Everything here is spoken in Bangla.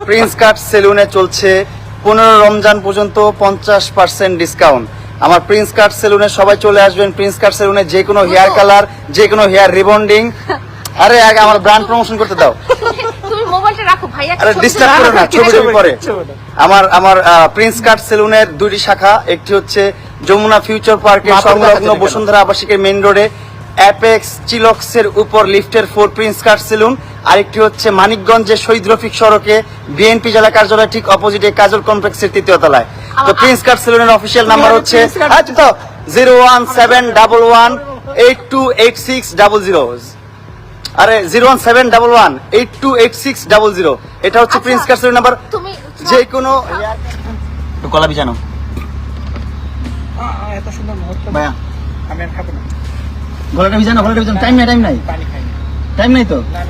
প্রিন্স কাট সেলুনে চলছে পনেরো রমজান পর্যন্ত পঞ্চাশ পার্সেন্ট ডিসকাউন্ট আমার প্রিন্স কাট সেলুনে সবাই চলে আসবেন। প্রিন্স কাট সেলুনে যে কোনো হেয়ার কালার যে কোনো হেয়ার রিবন্ডিং আরে আগে আমার ব্র্যান্ড প্রমোশন করতে দাও। তুমি মোবাইলটা রাখো ভাইয়া আরে ডিস্টার্ব করো না ছবি ছবি পরে। আমার আমার প্রিন্স কাট সেলুনের দুইটি শাখা একটি হচ্ছে যমুনা ফিউচার পার্কের সংলগ্ন বসুন্ধরা আবাসিকের মেইন রোডে অ্যাপেক্স চিলক্সের উপর লিফটের ফোর প্রিন্স কাট সেলুন আরেকটি হচ্ছে মানিকগঞ্জের শহীদ রফিক সড়কে বিএনপি জেলা কার্যালয় ঠিক অপোজিটে কাজল কমপ্লেক্সের তৃতীয় তলায়। তো প্রিন্স কাট সেলুনের অফিসিয়াল নাম্বার হচ্ছে zero one seven double one eight two eight six double zero আরে zero one seven double one eight two eight six double zero এটা হচ্ছে প্রিন্স কাট সেলুন নাম্বার যে কোনো কলা বিজানো এত সুন্দর মুহূর্ত। ভাইয়া। আমি আর খাব না। গলাটা ভিজানো গলাটা ভিজানো। টাইম নাই টাইম নাই। পানি খাই টাইম নাই তো? না,